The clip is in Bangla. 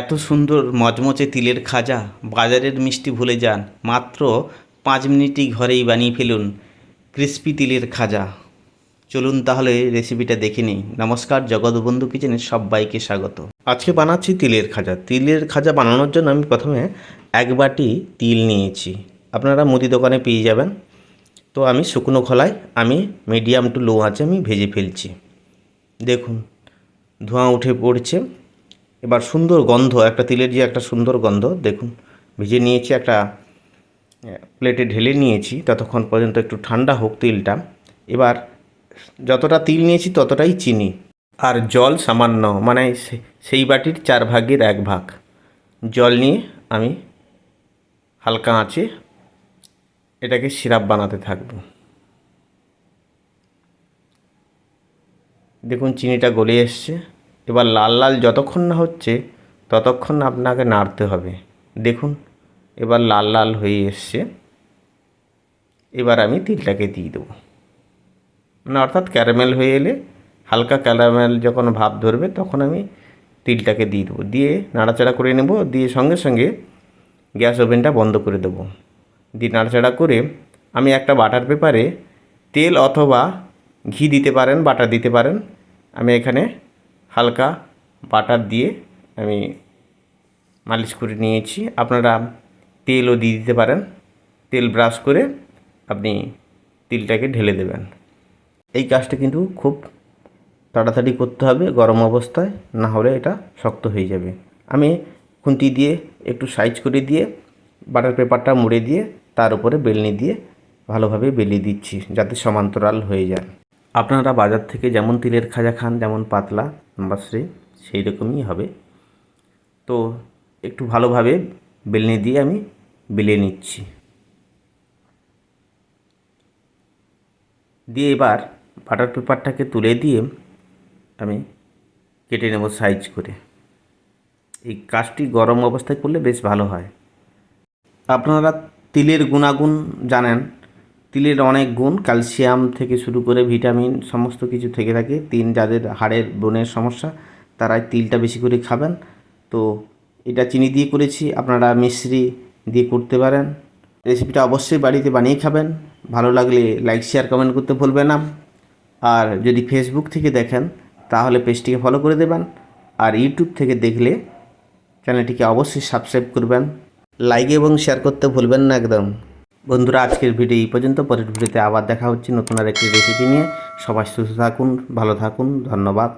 এত সুন্দর মচমচে তিলের খাজা, বাজারের মিষ্টি ভুলে যান। মাত্র পাঁচ মিনিটই ঘরেই বানিয়ে ফেলুন ক্রিস্পি তিলের খাজা। চলুন তাহলে রেসিপিটা দেখে নিই। নমস্কার জগৎবন্ধু কিচেনে সবাইকে স্বাগত। আজকে বানাচ্ছি তিলের খাজা। তিলের খাজা বানানোর জন্য আমি প্রথমে এক বাটি তিল নিয়েছি। আপনারা মুদি দোকানে পেয়ে যাবেন। তো আমি শুকনো খোলায়, আমি মিডিয়াম টু লো আঁচে আমি ভেজে ফেলছি। দেখুন, ধোঁয়া উঠে পড়ছে। এবার সুন্দর গন্ধ, একটা তিলের যে একটা সুন্দর গন্ধ, দেখুন, ভিজে নিয়েছি, একটা প্লেটে ঢেলে নিয়েছি, ততক্ষণ পর্যন্ত একটু ঠান্ডা হোক তিলটা। এবার যতটা তিল নিয়েছি, ততটাই চিনি। আর জল সামান্য মানে সেই বাটির চার ভাগের এক ভাগ। জল নিয়ে আমি হালকা আঁচে এটাকে সিরাপ বানাতে থাকব। দেখুন, চিনিটা গলে এসছে। এবার লাল লাল যতক্ষণ না হচ্ছে, ততক্ষণ আপনাকে নাড়তে হবে। দেখুন, এবার লাল লাল হয়ে এসছে। এবার আমি তিলটাকে দিয়ে দেবো। মানে অর্থাৎ ক্যারামেল হয়ে এলে, হালকা ক্যারামেল যখন ভাব ধরবে, তখন আমি তিলটাকে দিয়ে দেবো। দিয়ে নাড়াচাড়া করে নেব। দিয়ে সঙ্গে সঙ্গে গ্যাস ওভেনটা বন্ধ করে দেবো। দিয়ে নাড়াচাড়া করে আমি একটা বাটার পেপারে তেল অথবা ঘি দিতে পারেন, বাটার দিতে পারেন। আমি এখানে হালকা বাটার দিয়ে আমি মালিশ করে নিয়েছি। আপনারা তেলও দিয়ে দিতে পারেন। তেল ব্রাশ করে আপনি তিলটাকে ঢেলে দেবেন। এই কাজটা কিন্তু খুব তাড়াতাড়ি করতে হবে গরম অবস্থায়, না হলে এটা শক্ত হয়ে যাবে। আমি খুন্তি দিয়ে একটু সাইজ করে দিয়ে, বাটার পেপারটা মুড়ে দিয়ে, তার উপরে বেলনি দিয়ে ভালোভাবে বেলিয়ে দিচ্ছি যাতে সমান্তরাল হয়ে যায়। আপনারা বাজার থেকে যেমন তিলের খাজা খান, যেমন পাতলা বাসরে সেই রকমই হবে। তো একটু ভালোভাবে বেলনি দিয়ে আমি বেলে নিচ্ছি। দিয়ে এবার বাটার পেপারটাকে তুলে দিয়ে আমি কেটে নেব সাইজ করে। এই কাজটি গরম অবস্থায় করলে বেশ ভালো হয়। আপনারা তিলের গুণাগুণ জানেন। তিলের অনেক গুণ, ক্যালসিয়াম থেকে শুরু করে ভিটামিন সমস্ত কিছু থেকে থাকে। তিন যাদের হাড়ের বোনের সমস্যা তারা তিলটা বেশি করে খাবেন। তো এটা চিনি দিয়ে করেছি, আপনারা মিশ্রি দিয়ে করতে পারেন। রেসিপিটা অবশ্যই বাড়িতে বানিয়ে খাবেন। ভালো লাগলে লাইক, শেয়ার, কমেন্ট করতে ভুলবেন না। আর যদি ফেসবুক থেকে দেখেন, তাহলে পেজটিকে ফলো করে দেবেন। আর ইউটিউব থেকে দেখলে চ্যানেলটিকে অবশ্যই সাবস্ক্রাইব করবেন। লাইক এবং শেয়ার করতে ভুলবেন না একদম। বন্ধুরা, আজকের ভিডিও এই পর্যন্ত। পরের ভিডিওতে আবার দেখা হচ্ছে নতুন আর একটি রেসিপি নিয়ে। সবাই সুস্থ থাকুন, ভালো থাকুন, ধন্যবাদ।